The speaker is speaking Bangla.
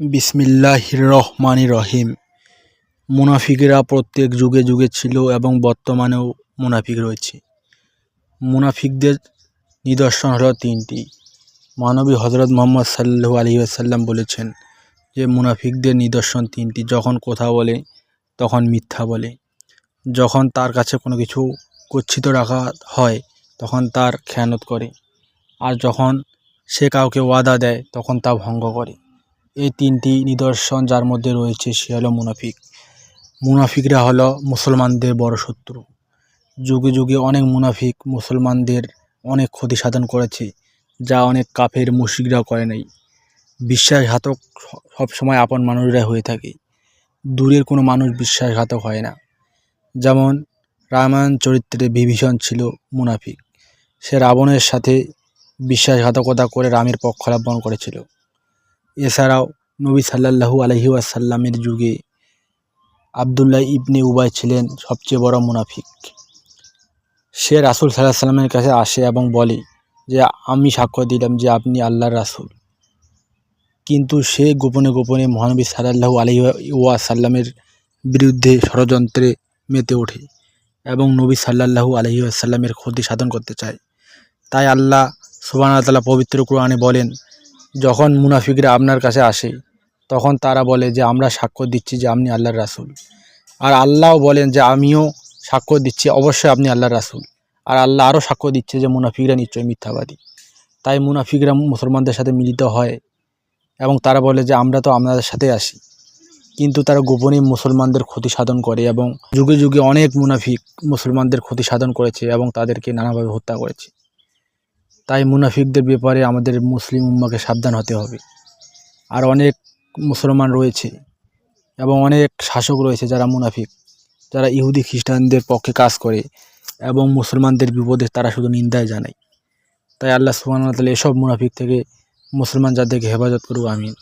বিসমিল্লাহির রহমানির রহিম। মুনাফিকরা প্রত্যেক যুগে যুগে ছিল এবং বর্তমানেও মুনাফিক রয়েছে। মুনাফিকদের নিদর্শন হলো তিনটি। মানবী হজরত মোহাম্মদ সাল্লু আলী আসাল্লাম বলেছেন যে, মুনাফিকদের নিদর্শন তিনটি। যখন কথা বলে, তখন মিথ্যা বলে। যখন তার কাছে কোনো কিছু গচ্ছিত রাখা হয়, তখন তার খেয়ানত করে। আর যখন সে কাউকে ওয়াদা দেয়, তখন তা ভঙ্গ করে। এই তিনটি নিদর্শন যার মধ্যে রয়েছে সে হলো মুনাফিক। মুনাফিকরা হলো মুসলমানদের বড় শত্রু। যুগে যুগে অনেক মুনাফিক মুসলমানদের অনেক ক্ষতি সাধন করেছে, যা অনেক কাফের মুশিকরা করে নাই। বিশ্বাসঘাতক সবসময় আপন মানুষরা হয়ে থাকে। দূরের কোনো মানুষ বিশ্বাসঘাতক হয় না। যেমন রামায়ণ চরিত্রে বিভীষণ ছিল মুনাফিক। সে রাবণের সাথে বিশ্বাসঘাতকতা করে রামের পক্ষ পক্ষাবলম্বন করেছিল। এছাড়াও নবী সাল্লাল্লাহু আলহি আসাল্লামের যুগে আবদুল্লাহ ইবনে উবাই ছিলেন সবচেয়ে বড় মুনাফিক। সে রাসুল সাল্লাহ সাল্লামের কাছে আসে এবং বলে যে, আমি সাক্ষ্য দিলাম যে আপনি আল্লাহর রাসুল। কিন্তু সে গোপনে গোপনে মহানবী সাল্লাহু আলহি ওয়াসাল্লামের বিরুদ্ধে ষড়যন্ত্রে মেতে ওঠে এবং নবী সাল্লাহু আলহি আসাল্লামের ক্ষতি সাধন করতে চায়। তাই আল্লাহ সুবাহ তাল্লাহ পবিত্র কোরআনে বলেন যখন মুনাফিকরা আপনার কাছে আসে, তখন তারা বলে যে, আমরা সাক্ষ্য দিচ্ছি যে আপনি আল্লাহর রাসুল। আর আল্লাহও বলেন যে, আমিও সাক্ষ্য দিচ্ছি, অবশ্যই আপনি আল্লাহর রাসুল। আর আল্লাহ আরও সাক্ষ্য দিচ্ছে যে, মুনাফিকরা নিশ্চয়ই মিথ্যাবাদী। তাই মুনাফিকরা মুসলমানদের সাথে মিলিত হয় এবং তারা বলে যে, আমরা তো আপনাদের সাথে আসি। কিন্তু তারা গোপনে মুসলমানদের ক্ষতি সাধন করে এবং যুগে যুগে অনেক মুনাফিক মুসলমানদের ক্ষতি সাধন করেছে এবং তাদেরকে নানাভাবে হত্যা করেছে। তাই মুনাফিকদের ব্যাপারে আমাদের মুসলিম উম্মাকে সাবধান হতে হবে। আর অনেক মুসলমান রয়েছে এবং অনেক শাসক রয়েছে যারা মুনাফিক, যারা ইহুদি খ্রিস্টানদের পক্ষে কাজ করে এবং মুসলমানদের বিপদে তারা শুধু নিন্দায় জানায়। তাই আল্লাহ সুবাহ তাহলে এসব মুনাফিক থেকে মুসলমান যাদেরকে হেফাজত করুক, আমিন।